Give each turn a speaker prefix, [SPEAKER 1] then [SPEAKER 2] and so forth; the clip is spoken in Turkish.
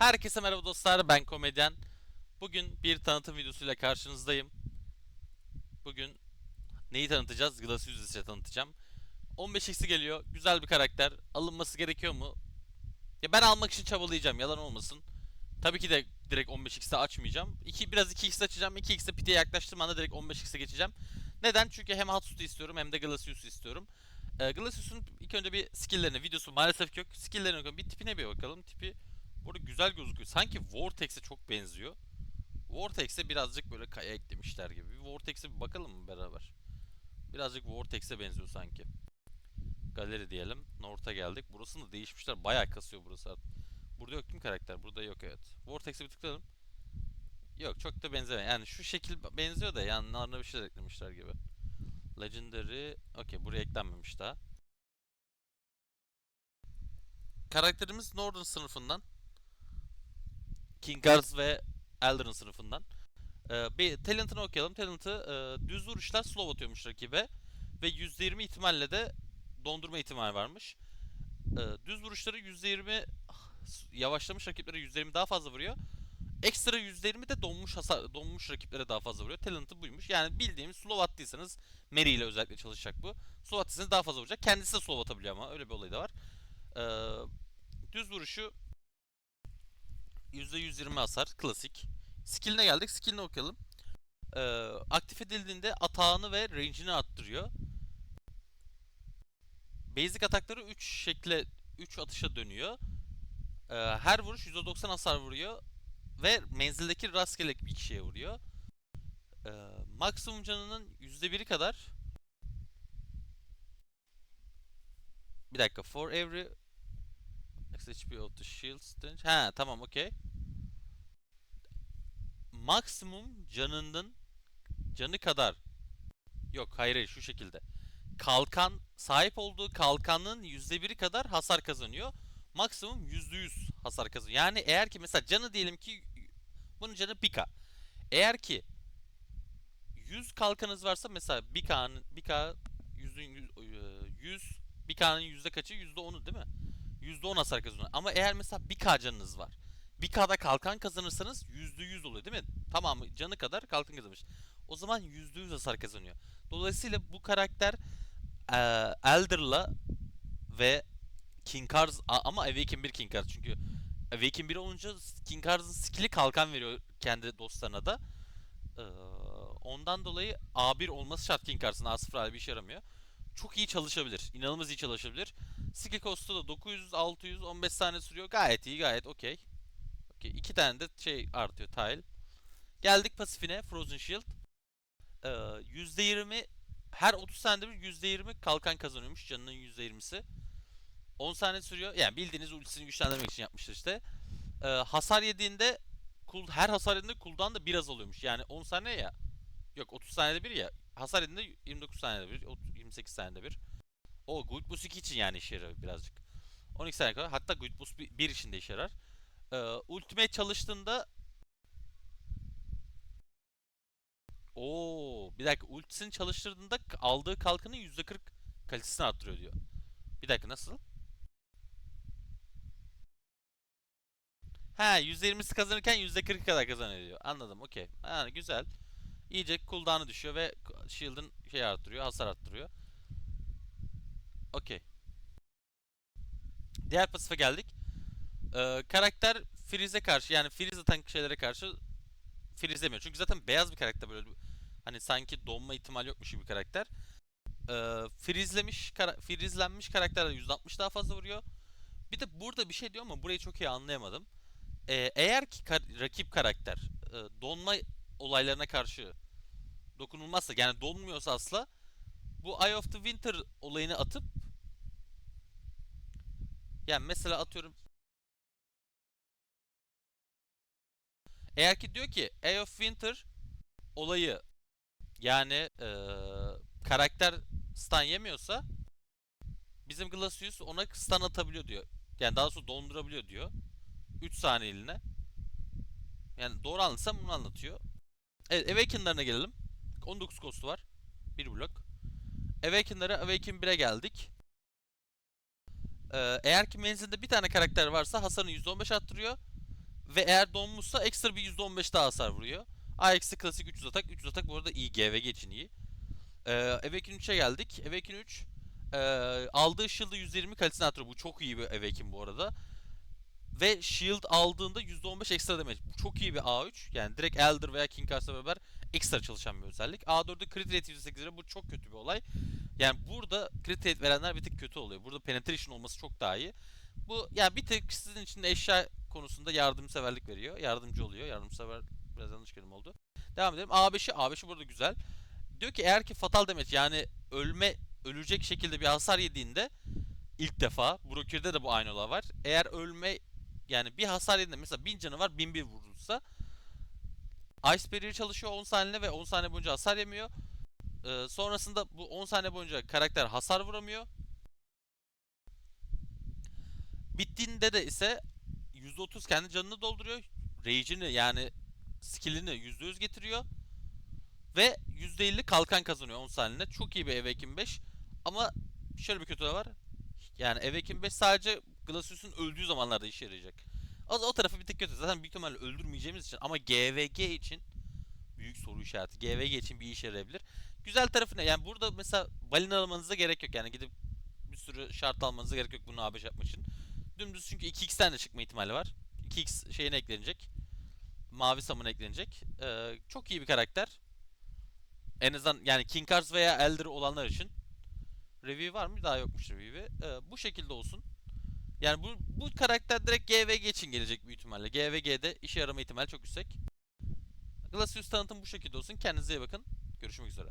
[SPEAKER 1] Herkese merhaba dostlar, ben komedyen. Bugün bir tanıtım videosuyla karşınızdayım. Bugün neyi tanıtacağız? Glacius'u tanıtacağım. 15x'i geliyor, güzel bir karakter. Alınması gerekiyor mu? Ya ben almak için çabalayacağım, yalan olmasın. Tabii ki de direkt 15x'te açmayacağım. 2, biraz 2x açacağım, 2x'te pit'e yaklaştığım anda direkt 15x'e geçeceğim. Neden? Çünkü hem Hatsut'u istiyorum hem de Glacius'u istiyorum. Ee, Glacius'un ilk önce bir skill'lerine, videosu maalesef yok. Skill'lerine bakalım, bir tipine bir bakalım. Tipi Burada güzel gözüküyor. Sanki Vortex'e çok benziyor. Vortex'e birazcık böyle kaya eklemişler gibi. Vortex'e bir bakalım mı beraber? Birazcık Vortex'e benziyor sanki. Galeri diyelim. North'a geldik. Burasını da değişmişler. Bayağı kasıyor burası artık. Burada yok değil mi karakter? Burada yok evet. Vortex'e bir tıklayalım. Yok çok da benzemiyor. Yani şu şekil benziyor da yanlarına bir şey eklemişler gibi. Legendary. Okey buraya eklenmemiş daha. Karakterimiz Northern sınıfından. Kingars ve Elder'ın sınıfından. Ee, bir Talent'ını okuyalım. Talent'ı e, düz vuruşlar slow atıyormuş rakibe. Ve %20 ihtimalle de dondurma ihtimali varmış. Ee, düz vuruşları %20 yavaşlamış rakiplere %20 daha fazla vuruyor. Ekstra %20 de donmuş hasar, donmuş rakiplere daha fazla vuruyor. Talent'ı buymuş. Yani bildiğimiz slow attıysanız Mary ile özellikle çalışacak bu. Slow attıysanız daha fazla vuracak. Kendisi de slow atabiliyor ama öyle bir olayı da var. Ee, düz vuruşu %120 hasar. Klasik. Skill'ine geldik. Skill'ini okuyalım. Ee, aktif edildiğinde atağını ve range'ini arttırıyor. Basic atakları 3 şekle 3 atışa dönüyor. Ee, her vuruş %90 hasar vuruyor ve menzildeki rastgele bir kişiye vuruyor. Ee, maksimum canının %1'i kadar Bir dakika. For every XHP of the shield stage. Ha tamam okey. Maksimum canının canı kadar. Yok hayır şu şekilde. Kalkan sahip olduğu kalkanın %1'i kadar hasar kazanıyor. Maksimum %100 hasar kazanıyor. Yani eğer ki mesela canı diyelim ki bunun canı 1k. Eğer ki 100 kalkanınız varsa mesela 1k'nın 1k 100'ün 100 1k'nın yüzde kaçı? Yüzde 10'u değil mi? Yüzde 10 hasar kazanıyor. Ama eğer mesela 1k canınız var. 1k'da kalkan kazanırsanız yüzde 100 oluyor değil mi? Tamamı canı kadar kalkan kazanmış. O zaman yüzde 100 hasar kazanıyor. Dolayısıyla bu karakter e, Elder'la ve King Kars ama Awaken 1 King Kars çünkü Awaken 1 olunca King Kars'ın skill'i kalkan veriyor kendi dostlarına da. Ee, ondan dolayı A1 olması şart King Kars'ın A0 hali bir işe yaramıyor çok iyi çalışabilir. İnanılmaz iyi çalışabilir. Skill cost'u da 900, 600, 15 saniye sürüyor. Gayet iyi, gayet okey. Okay. İki tane de şey artıyor, tile. Geldik pasifine, Frozen Shield. Ee, %20, her 30 saniyede bir %20 kalkan kazanıyormuş, canının %20'si. 10 saniye sürüyor. Yani bildiğiniz ultisini güçlendirmek için yapmıştır işte. Ee, hasar yediğinde, her hasar yediğinde cooldown da biraz oluyormuş. Yani 10 saniye ya. Yok 30 saniyede bir ya. Hasar yediğinde 29 saniyede bir, 28 saniyede bir. O Guild Boost 2 için yani işe yarar birazcık. 12 saniye kadar. Hatta Guild Boost 1 için de işe yarar. Ee, Ultimate çalıştığında Oo, bir dakika ultisini çalıştırdığında aldığı kalkanın %40 kalitesini arttırıyor diyor. Bir dakika nasıl? Ha %20'si kazanırken %40 kadar kazanıyor diyor. Anladım okey. Yani güzel. İyice cooldown'ı düşüyor ve shield'ın şey arttırıyor, hasar arttırıyor. Okey. Diğer pasife geldik. Ee, karakter Freeze'e karşı yani freeze atan şeylere karşı freezemiyor. Çünkü zaten beyaz bir karakter böyle hani sanki donma ihtimali yokmuş gibi bir karakter. Ee, freezelemiş, kara freezelenmiş karakterler %60 daha fazla vuruyor. Bir de burada bir şey diyor ama burayı çok iyi anlayamadım. Ee, eğer ki kar rakip karakter e, donma olaylarına karşı dokunulmazsa yani donmuyorsa asla bu Eye of the Winter olayını atıp yani mesela atıyorum eğer ki diyor ki Eye of Winter olayı yani ee, karakter stun yemiyorsa bizim Glacius ona stun atabiliyor diyor. Yani daha sonra dondurabiliyor diyor. 3 saniyeliğine. Yani doğru anlatsam bunu anlatıyor. Evet Awaken'larına gelelim. 19 kostu var. Bir blok. Awaken'lara Awaken 1'e geldik. Ee, eğer ki menzilde bir tane karakter varsa hasarını %15 arttırıyor. Ve eğer donmuşsa ekstra bir %15 daha hasar vuruyor. AX'i klasik 300 atak. 300 atak bu arada iyi. GVG için iyi. Ee, Awaken 3'e geldik. Awaken 3 ee, aldığı shield'ı 120 kalitesini artırıyor. Bu çok iyi bir Awaken bu arada. Ve shield aldığında %15 ekstra damage. Bu çok iyi bir A3. Yani direkt Elder veya King Cars'la beraber ekstra çalışan bir özellik. A4'de crit rate %8 lira. Bu çok kötü bir olay. Yani burada crit rate verenler bir tık kötü oluyor. Burada penetration olması çok daha iyi. Bu yani bir tık sizin için de eşya konusunda yardımseverlik veriyor. Yardımcı oluyor. Yardımsever biraz yanlış kelime oldu. Devam edelim. A5'i A5'i burada güzel. Diyor ki eğer ki fatal damage yani ölme ölecek şekilde bir hasar yediğinde ilk defa Broker'de de bu aynı olay var. Eğer ölme yani bir hasar yediğinde mesela 1000 canı var 1001 vurulsa Ice Barrier çalışıyor 10 saniye ve 10 saniye boyunca hasar yemiyor. Ee, sonrasında bu 10 saniye boyunca karakter hasar vuramıyor. Bittiğinde de ise %30 kendi canını dolduruyor. Rage'ini yani skill'ini %100 getiriyor. Ve %50 kalkan kazanıyor 10 saniyede. Çok iyi bir Awaken 5. Ama şöyle bir kötü var. Yani Awaken 5 sadece Glacius'un öldüğü zamanlarda işe yarayacak. O, o tarafı bir tık kötü. Zaten büyük ihtimalle öldürmeyeceğimiz için ama GVG için büyük soru işareti. GVG için bir işe yarayabilir. Güzel tarafı ne? Yani burada mesela balina almanıza gerek yok. Yani gidip bir sürü şart almanıza gerek yok bunu A5 yapmak için. Dümdüz çünkü 2x'ten de çıkma ihtimali var. 2x şeyine eklenecek. Mavi Summon eklenecek. Ee, çok iyi bir karakter. En azından yani King Cars veya Elder olanlar için. Review var mı? Daha yokmuş review'i. Ee, bu şekilde olsun. Yani bu, bu karakter direkt GVG için gelecek büyük ihtimalle. GVG'de işe yarama ihtimali çok yüksek. Glacius tanıtım bu şekilde olsun. Kendinize iyi bakın. Görüşmek üzere.